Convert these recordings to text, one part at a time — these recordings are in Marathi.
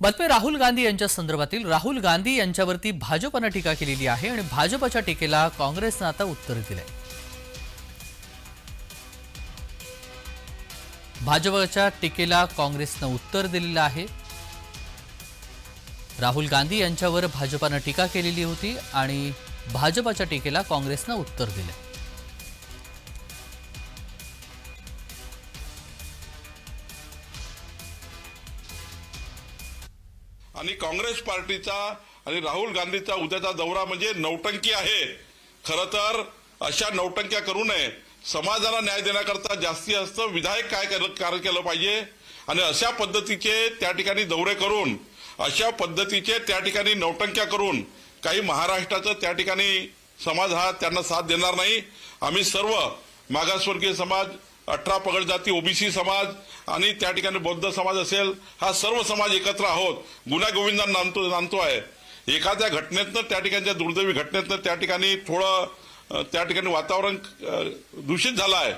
बातमी राहुल गांधी यांच्या संदर्भातील. राहुल गांधी यांच्यावरती भाजपनं टीका केलेली आहे आणि भाजपच्या टीकेला काँग्रेसनं आता उत्तर दिलंय. भाजपच्या टीकेला काँग्रेसनं उत्तर दिलेलं आहे. राहुल गांधी यांच्यावर भाजपानं टीका केलेली होती आणि भाजपाच्या टीकेला काँग्रेसनं उत्तर दिलं आणि काँग्रेस पार्टीचा आणि राहुल गांधीचा उद्याचा दौरा म्हणजे नौटंकी आहे. खरं तर अशा नौटंक्या करू नये. समाजाला न्याय देण्याकरता जास्ती जास्त विधायक काय कार्य केलं पाहिजे आणि अशा पद्धतीचे त्या ठिकाणी दौरे करून अशा पद्धतीचे त्या ठिकाणी नौटंक्या करून काही महाराष्ट्राचं त्या ठिकाणी समाज हा त्यांना साथ देणार नाही. आम्ही सर्व मागासवर्गीय समाज अठरा पगड जाती ओबीसी समाज आणि त्या ठिकाणी बौद्ध समाज असेल हा सर्व समाज एकत्र आहोत. गुन्हा गोविंदा नांदतो नांदतो आहे. एखाद्या घटनेतनं त्या ठिकाणच्या दुर्दैवी घटनेतनं त्या ठिकाणी थोडं त्या ठिकाणी वातावरण दूषित झालं आहे.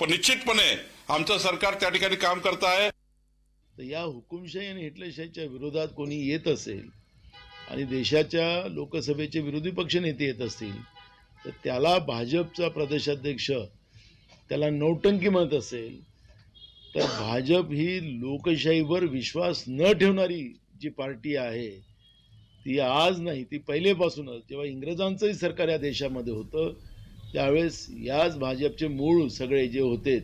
पण निश्चितपणे आमचं सरकार त्या ठिकाणी काम करत आहे. तर या हुकुमशाही आणि हिटलरशाहीच्या विरोधात कोणी येत असेल आणि देशाच्या लोकसभेचे विरोधी पक्ष नेते येत असतील तर त्याला भाजपचा प्रदेशाध्यक्ष त्याला नौटंकी म्हणत असेल तर भाजप ही लोकशाहीवर विश्वास न ठेवणारी जी पार्टी आहे ती आज नाही ती पहिलेपासूनच जेव्हा इंग्रजांचंही सरकार या देशामध्ये होतं त्यावेळेस याच भाजपचे मूळ सगळे जे होते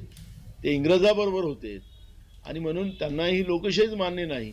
ते इंग्रजाबरोबर होते. आणि म्हणून त्यांना ही लोकशाहीच मान्य नाही.